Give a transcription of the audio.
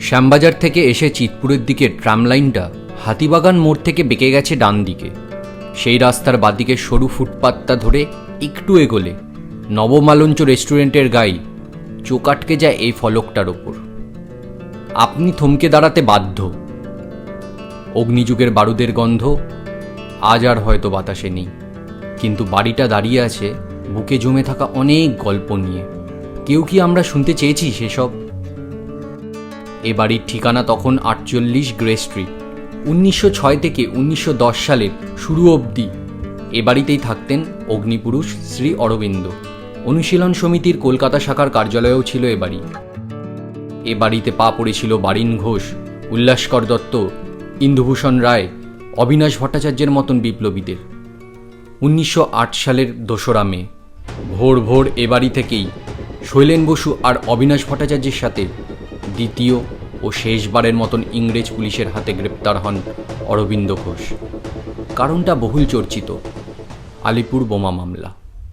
শ্যামবাজার থেকে এসে চিতপুরের দিকে ট্রাম লাইনটা হাতিবাগান মোড় থেকে বেঁকে গেছে ডান দিকে। সেই রাস্তার বাদিকে সরু ফুটপাতটা ধরে একটু এগোলে নবমালঞ্চ রেস্টুরেন্টের গায়ে চোখ আটকে যায় এই ফলকটার ওপর। আপনি থমকে দাঁড়াতে বাধ্য। অগ্নিযুগের বারুদের গন্ধ, আজ আর হয়তো বাতাসে নেই। কিন্তু বাড়িটা দাঁড়িয়ে আছে, বুকে জমে থাকা অনেক গল্প নিয়ে। কেউ কি আমরা শুনতে চেয়েছি সেসব? এ বাড়ির ঠিকানা তখন আটচল্লিশ গ্রে স্ট্রিট। উনিশশো ছয় থেকে উনিশশো দশ সালের শুরু অবধি এ বাড়িতেই থাকতেন অগ্নিপুরুষ শ্রী অরবিন্দ। অনুশীলন সমিতির কলকাতা শাখার কার্যালয়ও ছিল এ বাড়ি। এ বাড়িতে পা পড়েছিল বারিন ঘোষ, উল্লাসকর দত্ত, ইন্দুভূষণ রায়, অবিনাশ ভট্টাচার্যের মতন বিপ্লবীদের। উনিশশো আট সালের দোসরা মে, ভোর ভোর এ বাড়ি থেকেই শৈলেন বসু আর অবিনাশ ভট্টাচার্যের সাথে দ্বিতীয় ও শেষবারের মতন ইংরেজ পুলিশের হাতে গ্রেপ্তার হন অরবিন্দ ঘোষ। কারণটা বহুল চর্চিত। আলিপুর বোমা মামলা।